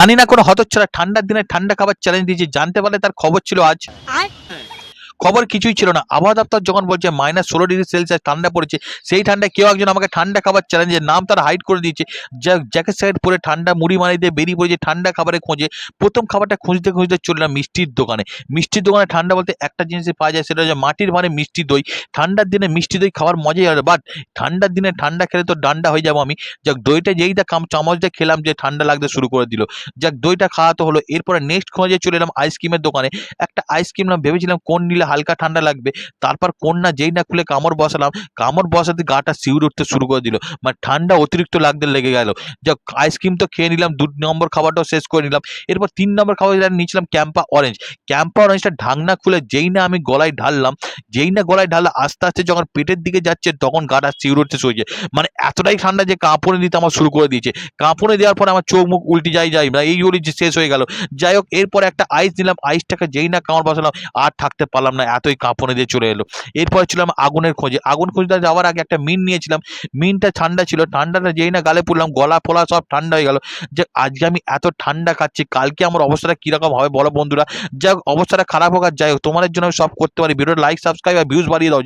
জানি না কোনো হতচ্ছরা ঠান্ডার দিনে ঠান্ডা খাবার চ্যালেঞ্জ দিয়েছে জানতে পারলে তার খবর ছিল আজ। খবর কিছুই ছিল না। আবহাওয়া দপ্তর যখন বলছে মাইনাস ষোলো ডিগ্রি সেলসিয়াস ঠান্ডা পড়েছে, সেই ঠান্ডায় কেউ একজন আমাকে ঠান্ডা খাবার চ্যালেঞ্জের নাম তার হাইড করে দিয়েছে। যা জ্যাকেট স্যাকেট পরে ঠান্ডা, মুড়ি মারি দিয়ে বেরিয়ে পড়েছে, ঠান্ডা খাবারের খোঁজে। প্রথম খাবারটা খুঁজতে খুঁজতে চললাম মিষ্টির দোকানে। মিষ্টির দোকানে ঠান্ডা বলতে একটা জিনিসই পাওয়া যায়, সেটা হচ্ছে মাটির ভারে মিষ্টি দই। ঠান্ডার দিনে মিষ্টি দই খাওয়ার মজাই আলাদা বাট ঠান্ডার দিনে ঠান্ডা খেলে তো ডান্ডা হয়ে যাব আমি। যাক, দইটা যেই দা কাম চামচ খেলাম যে ঠান্ডা লাগতে শুরু করে দিল। যাক, দইটা খাওয়াতে হলো। এরপরে নেক্সট খোঁজে চলে এলাম আইসক্রিমের দোকানে। একটা আইসক্রিম নাম ভেবেছিলাম, কোন নিলে হালকা ঠান্ডা লাগবে। তারপর কোন না যেই না খুলে কামড় বসালাম, কামড় বসাতে গাটা শিউর উঠতে শুরু করে দিল। মানে ঠান্ডা অতিরিক্ত লাগতে লেগে গেল। যাক আইসক্রিম তো খেয়ে নিলাম, দু নম্বর খাবারটাও শেষ করে নিলাম। এরপর তিন নম্বর খাবার যেটা নিয়েছিলাম ক্যাম্পা অরেঞ্জ ক্যাম্পা অরেঞ্জটা ঢাকনা খুলে যেই না আমি গলায় ঢাললাম, যেই না গলায় ঢাললাম আস্তে আস্তে যখন পেটের দিকে যাচ্ছে, তখন গাটা শিউর উঠতে শুরু হয়েছে। মানে এতটাই ঠান্ডা যে কাঁপুনি দিতে আমার শুরু করে দিয়েছে। কাঁপুনি দেওয়ার পর আমার চোখ মুখ উল্টে যাই যাই না এইগুলি যে শেষ হয়ে গেল। যাই হোক, এরপর একটা আইস দিলাম আইসটাকে যেই না কামড় বসালাম, আর থাকতে পারলাম না। এতই কাঁপনে দিয়ে চলে এলো। এরপর ছিলাম আগুনের খোঁজে। আগুন খোঁজে যাওয়ার আগে একটা মিন নিয়েছিলাম। মিনটা ঠান্ডা ছিল। ঠান্ডাটা যেই না গালে পড়লাম, গলা ফোলা সব ঠান্ডা হয়ে গেল। যে আজকে আমি এত ঠান্ডা খাচ্ছি, কালকে আমার অবস্থাটা কীরকম হবে বলো বন্ধুরা। যাই অবস্থাটা খারাপ হোক আর যাই হোক, তোমাদের জন্য সব করতে পারি। ভিডিও লাইক সাবস্ক্রাইব আর ভিউজ বাড়িয়ে দাও।